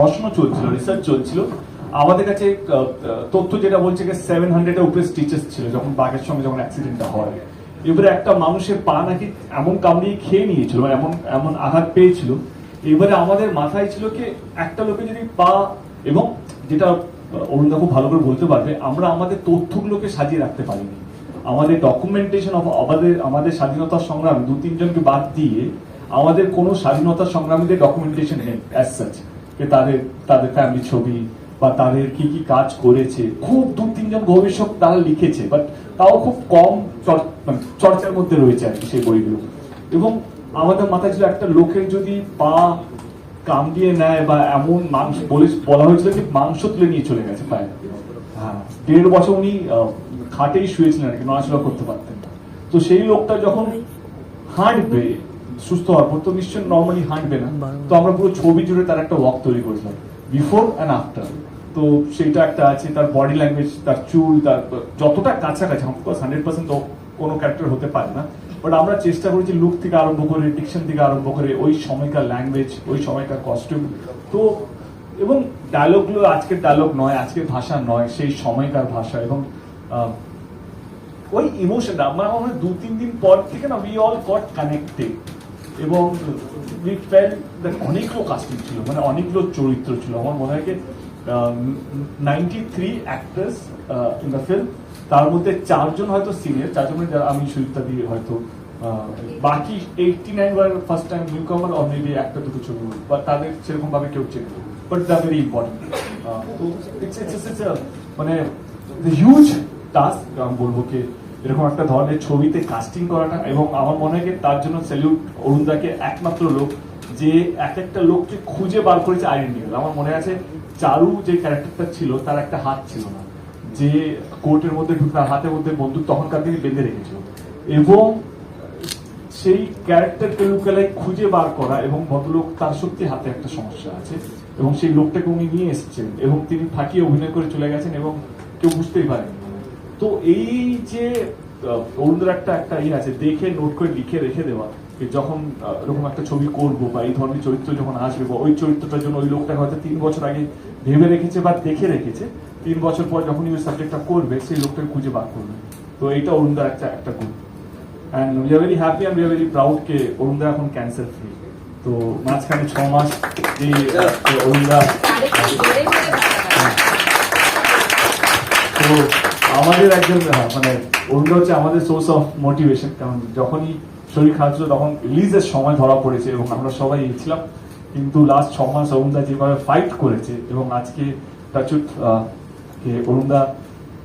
পড়াশোনা চলছিল রিসার্চ চলছিল। আমাদের কাছে তথ্য যেটা বলছে যে সেভেন হান্ড্রেডের উপরে স্টিচেস ছিল, যখন বাঘের সঙ্গে যখন অ্যাক্সিডেন্টটা হয়। এবারে একটা মানুষের পা নাকি এমন কামড়িয়ে খেয়ে নিয়েছিল মানে এমন এমন আঘাত পেয়েছিল। এবারে আমাদের মাথায় ছিল কি, একটা লোকে যদি পা এবং যেটা অরুণদা খুব ভালো করে বলতে পারবে, আমরা আমাদের তথ্যগুলোকে সাজিয়ে রাখতে পারিনি। আমাদের ডকুমেন্টেশন অফ আমাদের আমাদের স্বাধীনতা সংগ্রাম দু তিনজনকে বাদ দিয়ে আমাদের কোনো স্বাধীনতা সংগ্রামীদের ডকুমেন্টেশন নেই অ্যাজ সাচ যে তাদের তাদের ফ্যামিলি ছবি বা তাদের কি কি কাজ করেছে। খুব দু তিনজন গবেষক তারা লিখেছে বাট তাও খুব কম মানে চর্চার মধ্যে রয়েছে আর কি সেই বইগুলো। এবং আমাদের মাথায় ছিল একটা লোকের যদি পা কাম দিয়ে নেয় বা এমন মাংস বলে বলা হয়েছিল যে মাংস তুলে নিয়ে চলে গেছে পায়ে হ্যাঁ দেড় বছর উনি খাটেই শুয়েছিলেন আর কি, নড়াচড়া করতে পারতেন তো সেই লোকটা যখন হাঁটবে সুস্থ হওয়ার পর তো নিশ্চয়ই নর্মালি হাঁটবে না। তো আমরা পুরো ছবি জুড়ে তার একটা ওয়াক তৈরি করেছিলাম বিফোর অ্যান্ড আফটার তো সেইটা একটা আছে তার বডি ল্যাঙ্গুয়েজ তার চুল তার যতটা কাছাকাছি অফকোর্স হান্ড্রেড পার্সেন্ট কোনো ক্যারেক্টার হতে পারে না। বাট আমরা চেষ্টা করেছি লুক থেকে আরম্ভ করে ডিকশন থেকে আরম্ভ করে ওই সময়কার ল্যাঙ্গুয়েজ ওই সময়কার কস্টিউম তো এবং ডায়লগগুলো আজকের ডায়লগ নয় আজকের ভাষা নয় সেই সময়কার ভাষা এবং আহ, ওই ইমোশনটা আমার মনে হয় দু তিন দিন পর থেকে না উই অল গট কানেক্টেড এবং উই ফেল অনেকগুলো কাস্টিং ছিল মানে অনেকগুলো চরিত্র ছিল। আমার মনে হয় ninety three actors in the film তার মধ্যে চারজন হয়তো সিনিয়র চারজনের যারা আমি সুযোগটা দিয়ে হয়তো বাকি এইটটি নাইন বার first time newcomer maybe একটা দুটো ছবি বা তাদের সেরকম ভাবে কেউ check but the very important তো মানে হিউজ টাস্ক আমি বলব কি এরকম একটা ধরনের ছবিতে কাস্টিং করাটা এবং আমার মনে হয় তার জন্য স্যালিউট অরুণদাকে একমাত্র লোক যে এক একটা লোককে খুঁজে বার করেছে আইডেন্টিফাই আমার মনে আছে চারু যে ক্যারেক্টারটা ছিল, তার একটা হাত ছিল না। যে কোর্টের মধ্যে ঢুকে তার হাতের মধ্যে বন্দুক তখনকার দিনে বেঁধে রেখেছিল। এবং সেই ক্যারেক্টার লুকালে খুঁজে বার করা এবং ভদ্রলোক তার সত্যি হাতে একটা সমস্যা আছে এবং সেই লোকটাকে উনি নিয়ে এসেছেন এবং তিনি ফাঁকিয়ে অভিনয় করে চলে গেছেন এবং কেউ বুঝতেই পারেনি। তো এই যে অরুণদের একটা একটা ইয়ে আছে দেখে নোট করে লিখে রেখে দেওয়া যে যখন এরকম একটা ছবি করব বা এই ধরনের চরিত্র যখন আসবে বা ওই চরিত্রটার জন্য ওই লোকটা হয়তো তিন বছর আগে ভেবে রেখেছে বা দেখে রেখেছে তিন বছর পর যখন ওই সাবজেক্টটা করবে সেই লোকটাকে খুঁজে বার করবে। তো এইটা অরুণদার একটা একটা গুণ and we are very happy and we are very proud কে অরুণদা এখন ক্যান্সার ফ্রি তো মাঝখানে ছ মাস এই অরুণদা তো আমাদের একজন মানে অরুণদা হচ্ছে আমাদের সোর্স অফ মোটিভেশন কারণ যখনই শরীর খারাপ ছিল তখন রিলিজের সময় ধরা পড়েছে এবং আমরা সবাই ছিলাম কিন্তু লাস্ট ছ মাস অরুণদা যেভাবে ফাইট করেছে এবং আজকে টাচুট অরুণদা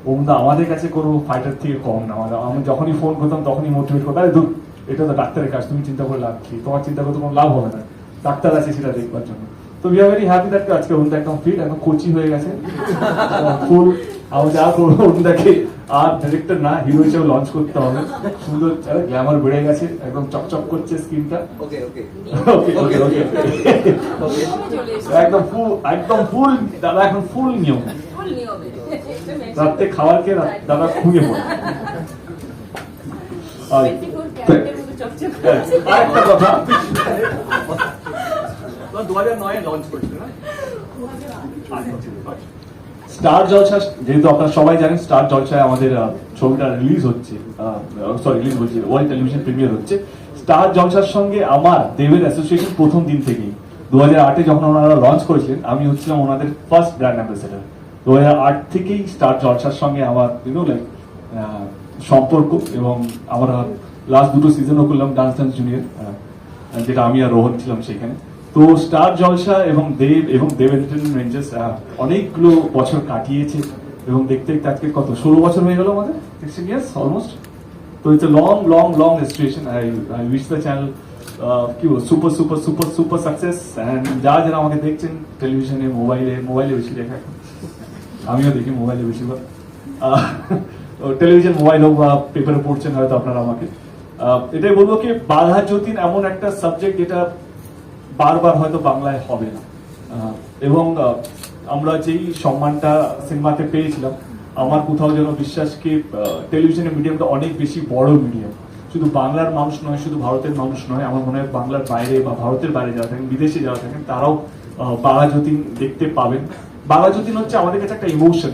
অরুণদা আমাদের কাছে কোনো ফাইটার থেকে কম না। আমাদের, আমি যখনই ফোন করতাম তখনই মোটিভেট করতাম দূর এটা তো ডাক্তারের কাজ, তুমি চিন্তা করে লাভ কি? তোমার চিন্তা করতে কোনো লাভ হবে না। ডাক্তার আছে সেটা দেখবার জন্য। তো we are very happy that আজকে অরুণদা একদম ফিট একদম কোচি হয়ে গেছে। ফুল আমি যা করব অরুণদাকে আর ডিরেক্টর না হিরো হিসেবে লঞ্চ করতে হবে। সুন্দর গ্ল্যামার বেড়ে গেছে একদম চকচক করছে স্ক্রিনটা ওকে ওকে ওকে ওকে একদম ফুল একদম ফুল দাদা এখন ফুল নিয়ম। রাত্রে খাবার খেয়ে দাদা খুঁজে পড়ে। আরেকটা কথা। দু হাজার নয় লঞ্চ করেছিল না? স্টার জলসা, যেহেতু আপনারা সবাই জানেন, স্টার জলসায় আমাদের ছবিটা রিলিজ হচ্ছে সরি রিলিজ হচ্ছে ওয়ার্ল্ড টেলিভিশন প্রিমিয়ার হচ্ছে। স্টার জলসার সঙ্গে আমার দেবের অ্যাসোসিয়েশন প্রথম দিন থেকেই। দু হাজার আটে যখন ওনারা লঞ্চ করেছিলেন, আমি হচ্ছিলাম ওনাদের ফার্স্ট ব্র্যান্ড অ্যাম্বাসেডার দু হাজার আট থেকেই স্টার জলসার সঙ্গে আমার ইউনো লাইক সম্পর্ক এবং আমরা লাস্ট দুটো সিজনও করলাম ডান্স ডান্স জুনিয়র যেটা আমি আর রোহন ছিলাম সেখানে। তো স্টার জলসা এবং দেব এবং দেব এন্টারটেনমেন্ট রেঞ্জার্স অনেকগুলো বছর কাটিয়েছে এবং দেখতে দেখতে আজকে কত? ষোলো বছর হয়ে গেল আমাদের সিক্সটিন ইয়ার্স অলমোস্ট তো it's long long long registration I I wish the channel কি বল super super super super success and যারা যারা আমাকে দেখছেন টেলিভিশনে মোবাইলে মোবাইলে বেশি দেখা। আমিও দেখি মোবাইলে বেশিরভাগ। টেলিভিশন মোবাইল হোক বা পেপারে পড়ছেন হয়তো আপনারা আমাকে। এটাই বলব কি বাধা যতীন এমন একটা সাবজেক্ট যেটা বারবার হয়তো বাংলায় হবে না। এবং আমরা যেই সম্মানটা সিনেমাতে পেয়েছিলাম, আমার কোথাও যেন বিশ্বাস কি টেলিভিশনের মিডিয়ামটা অনেক বেশি বড় মিডিয়াম। শুধু বাংলার মানুষ নয়, শুধু ভারতের মানুষ নয়, আমার মনে হয় বাংলার বাইরে বা ভারতের বাইরে যারা থাকেন, বিদেশে যারা থাকেন, তারাও বাঘাযতীন দেখতে পাবেন। বাঘাযতীন হচ্ছে আমাদের কাছে একটা ইমোশন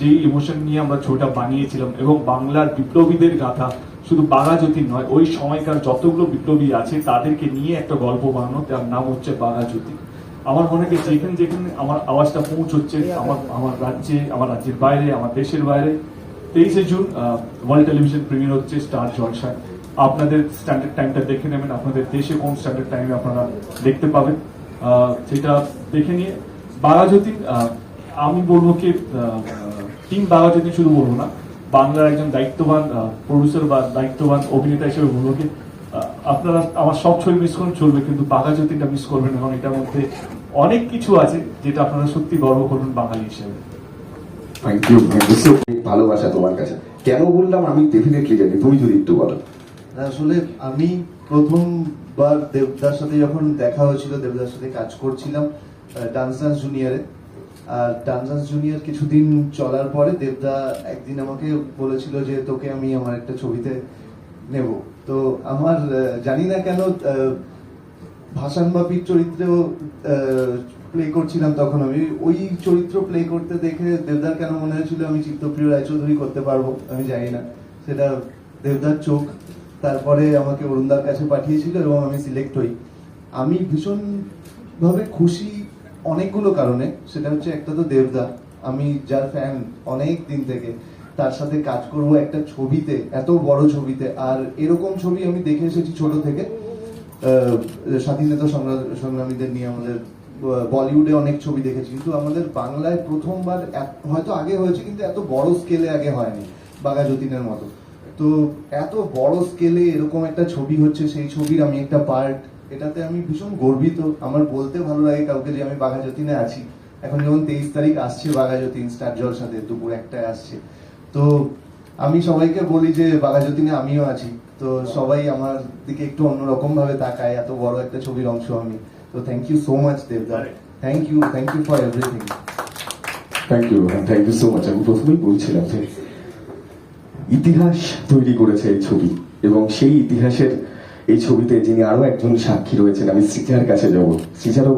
যে ইমোশন নিয়ে আমরা ছবিটা বানিয়েছিলাম এবং বাংলার বিপ্লবীদের গাথা শুধু বাঘাযতীন নয় ওই সময়কার যতগুলো বিপ্লবী আছে তাদেরকে নিয়ে একটা গল্প বানানো তার নাম হচ্ছে বাঘাযতীন আমার মনে হয় যেখানে যেখানে আমার আওয়াজটা পৌঁছচ্ছে আমার আমার রাজ্যে আমার রাজ্যের বাইরে আমার দেশের বাইরে তেইশে জুন ওয়ার্ল্ড টেলিভিশন প্রিমিয়ার হচ্ছে স্টার জলসায়। আপনাদের স্ট্যান্ডার্ড টাইমটা দেখে নেবেন আপনাদের দেশে কোন স্ট্যান্ডার্ড টাইমে আপনারা দেখতে পাবেন। সেটা দেখে নিয়ে আহ, আমি বলব কি টিম বাঘাযতীন শুধু বলব না বাংলার একজন দায়িত্ববান প্রডিউসার বা দায়িত্ববান অভিনেতা হিসেবে বলব কি আপনারা আমার সব ছবি মিস করুন চলবে কিন্তু বাঘাযতীনটা মিস করবেন এবং এটার মধ্যে অনেক কিছু আছে যেটা আপনারা সত্যি গর্ব করবেন বাঙালি হিসেবে। থ্যাংক ইউ ভালোবাসা তোমার কাছে। কেন বললাম আমি ডেফিনেটলি জানি তুমি যদি একটু বলো। আসলে আমি প্রথমবার দেবদার সাথে যখন দেখা হয়েছিল দেবদার সাথে কাজ করছিলাম ডান্স ডান্স জুনিয়রে আর ডান্স জুনিয়র কিছুদিন চলার পরে দেবদা একদিন আমাকে বলেছিল যে তোকে আমি আমার একটা ছবিতে নেব। তো আমার জানি না কেন ভাসান বাপির চরিত্রেও প্লে করছিলাম তখন আমি। ওই চরিত্র প্লে করতে দেখে দেবদার কেন মনে হয়েছিল আমি চিত্তপ্রিয় রায়চৌধুরী করতে পারব? আমি জানি না। সেটা দেবদার চোখ। তারপরে আমাকে অরুণদার কাছে পাঠিয়েছিল এবং আমি সিলেক্ট হই। আমি ভীষণ ভাবে খুশি অনেকগুলো কারণে, সেটা হচ্ছে একটা তো দেবদা, আমি যার ফ্যান অনেক দিন থেকে, তার সাথে কাজ করব একটা ছবিতে, এত বড় ছবিতে, আর এরকম ছবি আমি দেখে এসেছি ছোট থেকে। স্বাধীনতা সংগ্রা- সংগ্রামীদের নিয়ে আমাদের বলিউডে অনেক ছবি দেখেছি, কিন্তু আমাদের বাংলায় প্রথমবার হয়তো আগে হয়েছে, কিন্তু এত বড় স্কেলে আগে হয়নি বাঘা যতীনের মতো। তো এত বড় স্কেলে এরকম একটা ছবি হচ্ছে, সেই ছবির আমি একটা পার্ট এটাতে আমি ভীষণ গর্বিত। আমার বলতে ভালো লাগে কাউকে যে আমি বাঘা যতীনে আছি। এখন যেমন তেইশ তারিখ আসছে বাঘা যতীন স্টার জলসাতে দুপুর একটায় আসছে। তো আমি সবাইকে বলি যে বাঘা যতীনে আমিও আছি। তো সবাই আমার দিকে একটু অন্যরকম ভাবে তাকায় এত বড় একটা ছবির অংশ আমি। তো থ্যাংক ইউ সো মাচ দেবদা। Thank you thank you for everything thank you thank you so much আমি প্রথমেই বলছিলাম যে ইতিহাস তৈরি করেছে এই ছবি এবং সেই ইতিহাসের এই ছবিতে যিনি আরও একজন সাক্ষী রয়েছেন আমি সৃজার কাছে যাব। সৃজারও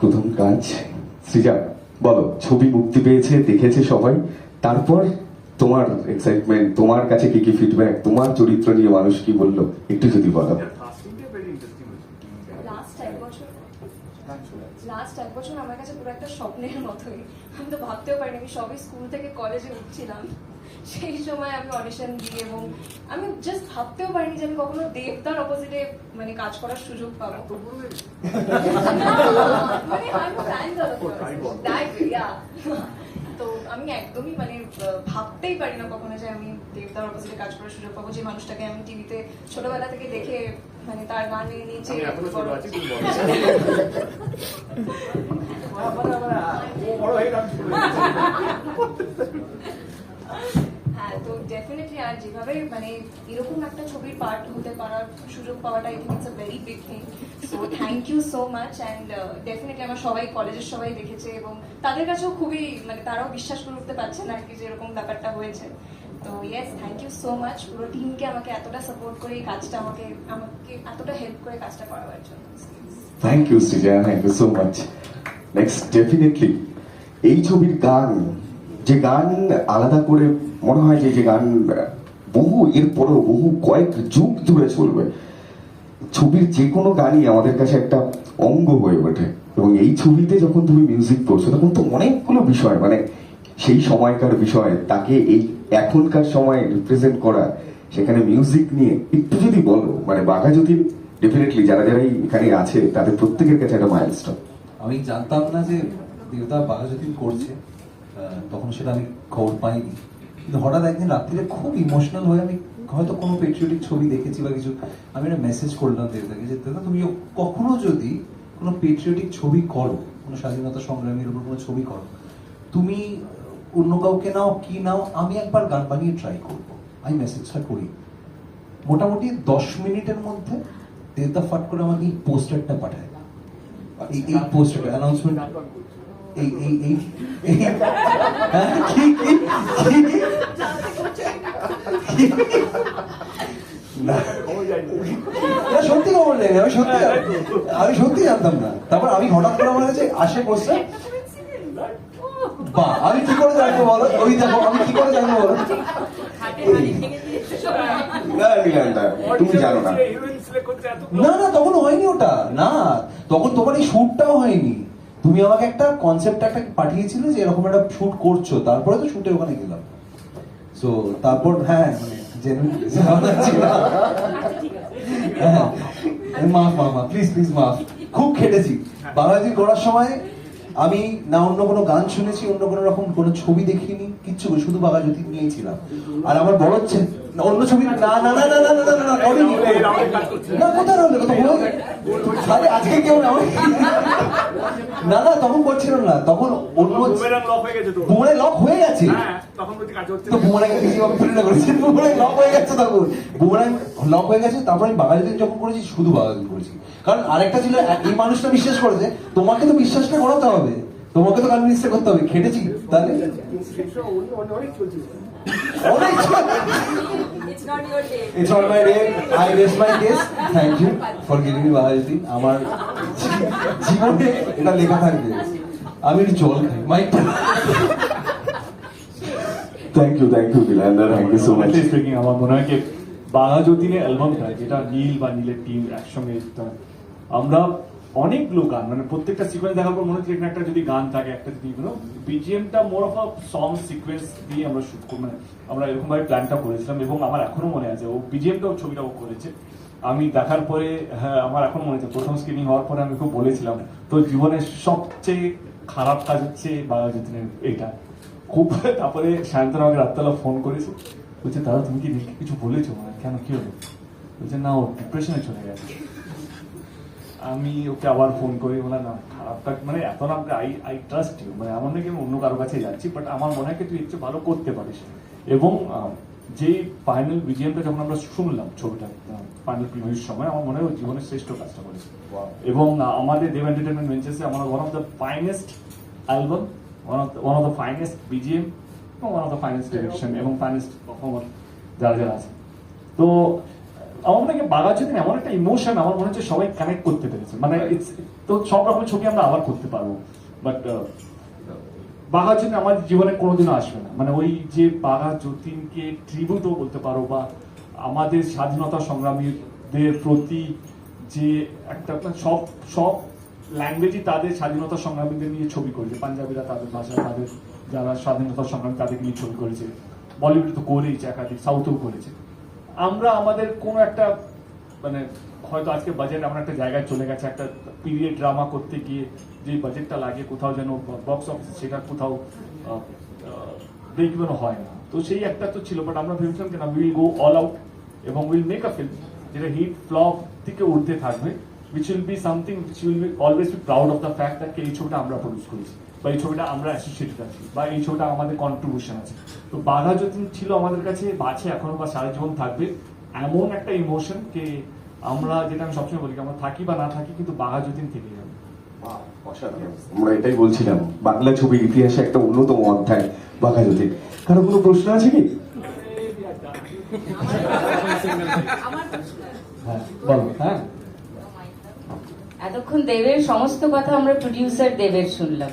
প্রথম কাজ সৃজা বলো ছবি মুক্তি পেয়েছে দেখেছে সবাই। তারপর তোমার এক্সাইটমেন্ট তোমার কাছে কি কি ফিডব্যাক তোমার চরিত্র নিয়ে মানুষ কি বলল একটু যদি বলো। লাস্ট এক বছর? আমার কাছে পুরো একটা স্বপ্নের মতোই। আমি তো ভাবতেও পারিনি আমি সবে স্কুল থেকে কলেজে উঠছিলাম। সেই সময় আমি অডিশন দিই এবং আমি জাস্ট ভাবতেও পারিনি যে আমি কখনো দেবদার অপোজিটে মানে কাজ করার সুযোগ পাবো। মানে. তো আমি একদমই মানে আহ, ভাবতেই পারি না কখনো যে আমি দেবদার অপোজিটে কাজ করার সুযোগ পাবো। যে মানুষটাকে আমি টিভিতে ছোটবেলা থেকে দেখে মানে তার গানে নিচে হ্যাঁ তো ডেফিনেটলি আর যেভাবে মানে এরকম একটা ছবির পার্ট হতে পারার সুযোগ পাওয়াটা I think it's a very big thing so thank you so much and definitely আমার সবাই, কলেজের সবাই দেখেছে এবং তাদের কাছেও খুবই মানে তারাও বিশ্বাস করে উঠতে পারছে না কি যে এরকম ব্যাপারটা হয়েছে। তো yes thank you so much পুরো টিমকে আমাকে এতটা সাপোর্ট করে এই কাজটা আমাকে আমাকে এতটা হেল্প করে কাজটা করাবার জন্য। Thank you Srija thank you so much next definitely এই ছবির গান যে গান আলাদা করে মনে হয় যে যে গান বহু এরপরেও বহু কয়েক যুগ ধরে চলবে। ছবির যে কোনো গানই আমাদের কাছে একটা অঙ্গ হয়ে ওঠে। এবং এই ছবিতে যখন তুমি মিউজিক করছ তখন তো অনেকগুলো বিষয় মানে সেই সময়কার বিষয় তাকে এই এখনকার সময়ে রিপ্রেজেন্ট করা সেখানে মিউজিক নিয়ে একটু যদি বলো মানে বাঘা যদি ডেফিনেটলি যারা যারা এখানে আছে তাদের প্রত্যেকের কাছে একটা মাইলস্টোন আমি জানতাম না যে দেবতা বাঘাযতীন করছে। আহ, তখন সেটা আমি খবর পাইনি। কিন্তু হঠাৎ একদিন রাত্রিরে খুব ইমোশনাল হয়ে আমি হয়তো কোনো পেট্রিয়টিক ছবি দেখেছি বা কিছু আমি একটা মেসেজ করলাম দেবতাকে যে দাদা তুমি কখনো যদি কোনো পেট্রিয়টিক ছবি করো কোনো স্বাধীনতা সংগ্রামীর উপর কোনো ছবি করো তুমি অন্য কাউকে নাও কি নাও আমি একবার গান বানিয়ে ট্রাই করব। আমি মেসেজটা করি। মোটামুটি দশ মিনিটের মধ্যে দেবদা ফাট করে আমাকে এই পোস্টারটা পাঠায়। এই এই পোস্টার অ্যানাউন্সমেন্ট এই এই হ্যাঁ? না সত্যি খবর নেই আমি সত্যি আমি সত্যি জানতাম না তারপর আমি হঠাৎ করে আমার কাছে আসে কোশ্চেন বা আমি কি করে জানব বলো ওই দেখো আমি কি করে জানব বলো জানো না না না তখন হয়নি ওটা না তখন তোমার এই শুটটাও হয়নি তুমি আমাকে একটা কনসেপ্ট একটা পাঠিয়েছিলে যে এরকম একটা শুট করছ তারপরে তো শুটে ওখানে গেলাম। সো তারপর হ্যাঁ মানে হ্যাঁ, মাফ মাফ মাফ প্লিজ প্লিজ মাফ। খুব খেটেছি। বাংলাদেশ করার সময় আমি না অন্য কোনো গান শুনেছি অন্য কোনো রকম কোনো ছবি দেখিনি কিচ্ছু শুধু বাঘাজ্যোতি নিয়েই ছিলাম। আর আমার বড় হচ্ছে অন্য ছবি না না না না না না না কোথায় আজকে কেউ না না না তখন করছিল না তখন অন্য লক হয়ে গেছে বাঙালিদের যখন করেছি শুধু বাঙালি করেছি কারণ আরেকটা ছিল এই মানুষটা বিশ্বাস করেছে তোমাকে তো বিশ্বাসটা করাতে হবে তোমাকে তো কারণ বিশ্বাস করতে হবে খেটেছি তাহলে অনেক It's not your day. It's all my day. I rest my case. Thank you for giving me Bahajuddin আমার জীবনে এটা লেখা থাকবে আমি একটু জল খাই মাইকটা thank you thank you নীলান্দা thank you so much speaking, আমার মনে হয় কি বাঘা যতীনের অ্যালবামটা যেটা নীল বা নীলের টিম একসঙ্গে আমরা অনেকগুলো গান মানে প্রত্যেকটা সিকোয়েন্স দেখার পর মনে হচ্ছে এখানে একটা যদি গান থাকে, একটা যদি বিজিএমটা more of a song sequence দিয়ে আমরা শুট করি মানে আমরা এরকম ভাবে প্ল্যানটা করেছিলাম এবং আমার এখনও মনে আছে, ও বিজিএমটাও ছবিটা ও করেছে। আমি দেখার পরে হ্যাঁ আমার এখন মনে আছে, প্রথম স্ক্রিনিং হওয়ার পরে আমি খুব বলেছিলাম তো জীবনের সবচেয়ে খারাপ কাজ হচ্ছে বাঘা যতীনের এটা। খুব, তারপরে সায়ন্তন আমাকে রাত্রেবেলা ফোন করেছে, বলছে, দাদা, তুমি কি কিছু বলেছ? মানে কেন, কি হলো? বলছে, না, ও ডিপ্রেশনে চলে গেছে। আমি ওকে আবার ফোন করি বললাম না খারাপটা মানে এত না আই আই ট্রাস্ট ইউ মানে এমন নাকি আমি অন্য কারও কাছে যাচ্ছি বাট আমার মনে হয় তুই একটু ভালো করতে পারিস। এবং যে ফাইনাল বিজিএমটা যখন আমরা শুনলাম ছবিটা ফাইনাল প্রিভিউর সময় আমার মনে হয় জীবনের শ্রেষ্ঠ কাজটা করেছে। এবং আমাদের দেব এন্টারটেনমেন্ট ভেঞ্চার্সে আমার one of the finest album one of one of the finest BGM এবং one of the finest direction এবং ফাইনেস্ট পারফর্মার যারা যারা আছে। তো আমার মনে হয় বাঘা যদি এমন একটা ইমোশন আমার মনে হচ্ছে সবাই কানেক্ট করতে পেরেছে। মানে it's- তো সব রকমের ছবি আমরা আবার করতে পারব। বাট বাঘা যতীন আমার জীবনে কোনোদিনও আসবে না। মানে ওই যে বাঘা যতীনকে ট্রিবিউটও বলতে পারো বা আমাদের স্বাধীনতা সংগ্রামীদের প্রতি যে একটা মানে সব সব ল্যাঙ্গুয়েজই তাদের স্বাধীনতা সংগ্রামীদের নিয়ে ছবি করেছে। পাঞ্জাবিরা তাদের ভাষা তাদের যারা স্বাধীনতা সংগ্রামী তাদেরকে নিয়ে ছবি করেছে। বলিউড তো করেইছে একাধিক সাউথেও করেছে। আমরা আমাদের কোনো একটা মানে হয়তো আজকে বাজেট এমন একটা জায়গায় চলে গেছে, একটা পিরিয়ড ড্রামা করতে গিয়ে যে বাজেটটা লাগে কোথাও যেন বক্স অফিস সেটা কোথাও ব্রেকইভেনও হয় না। তো সেই একটা তো ছিল বাট আমরা ভেবেছিলাম যে উইল গো অল আউট এবং উইল মেক আ ফিল্ম যেটা হিট ফ্লপ থেকে উঠতে থাকবে which will be something which will be always be proud of the fact that এই ছবিটা আমরা প্রডিউস করেছি। বা এই ছবিটা আমরা অ্যাসোসিয়েটেড আছি বা এই ছবিটা আমাদের কন্ট্রিবিউশন আছে। তো বাঘা যতীন ছিল আমাদের কাছে বাছে এখনও বা সারা জীবন থাকবে এমন একটা ইমোশন কে আমরা যেটা আমি সবসময় বলি আমরা থাকি বা না থাকি কিন্তু বাঘা যতীন থেকে যাবে। অসাধারণ। আমরা এটাই বলছিলাম বাংলা ছবির ইতিহাসে একটা অন্যতম অধ্যায় বাঘা কারও কোনো প্রশ্ন আছে কি? হ্যাঁ বলো হ্যাঁ। এতক্ষণ দেবের সমস্ত কথা আমরা প্রডিউসার দেবের শুনলাম।